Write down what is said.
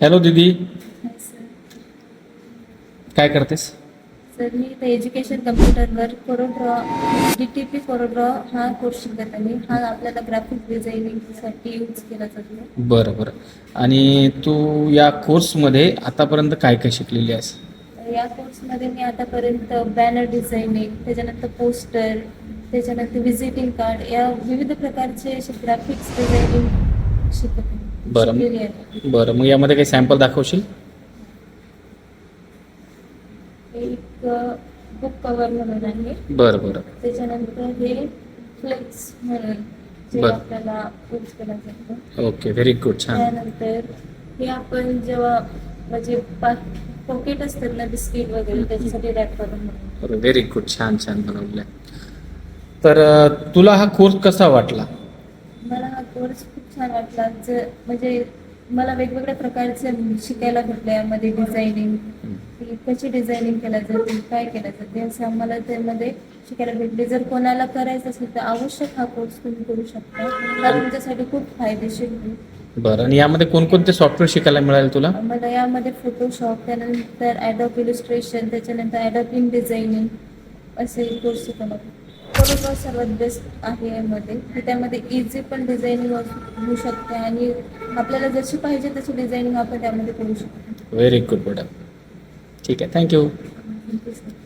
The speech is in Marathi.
हॅलो दीदी. काय करतेस? सर मी इथे education कम्प्युटरवर CorelDRAW D T P CorelDRAW हा कोर्स शिकत आहे हा आपल्याला ग्राफिक डिझायनिंगसाठी यूज केला जातो. बरं बरं. आणि तू या कोर्समध्ये आतापर्यंत काय काय शिकलेली आहेस? या कोर्समध्ये मी आतापर्यंत बॅनर डिझायनिंग त्याच्यानंतर पोस्टर त्याच्यानंतर व्हिजिटिंग कार्ड या विविध प्रकारचे असे ग्राफिक्स डिझायनिंग बरं. बरं. मग यामध्ये काही सॅम्पल दाखवशील? एक बुक कवर म्हणून आहे. बरं बरं. त्याच्यानंतर हे फ्लेक्स म्हणून जे बरं. आपल्याला यूज ओके व्हेरी गुड छान. त्यानंतर हे आपण जेव्हा म्हणजे पॉकेट असतात ना बिस्किट वगैरे त्याच्यासाठी रॅप करून. बरं व्हेरी गुड छान छान बनवलं तर अं, तुला हा कोर्स कसा वाटला? मला हा कोर्स छान वाटला. म्हणजे मला वेगवेगळ्या प्रकारचे शिकायला भेटलं यामध्ये डिझायनिंग कशी डिझायनिंग केल्या जाते काय केलं जाते असं आम्हाला त्यामध्ये शिकायला भेटले. जर कोणाला करायचं असेल तर आवश्यक हा कोर्स तुम्ही करू शकता. कारण तुमच्यासाठी खूप फायदेशीर होईल बरं. आणि यामध्ये कोणकोणते सॉफ्टवेअर शिकायला मिळाले तुला? मला यामध्ये फोटोशॉप त्यानंतर ॲडॉप इलिस्ट्रेशन त्याच्यानंतर ॲडॉप इन डिझायनिंग असे कोर्स शिकवणार फोटोशॉप सर्वात बेस्ट आहे यामध्ये की त्यामध्ये इझी पण डिझायनिंग होऊ शकते आणि आपल्याला जशी पाहिजे तशी डिझायनिंग आपण त्यामध्ये करू शकतो. व्हेरी गुड मॅडम ठीक आहे. Thank you you, sir.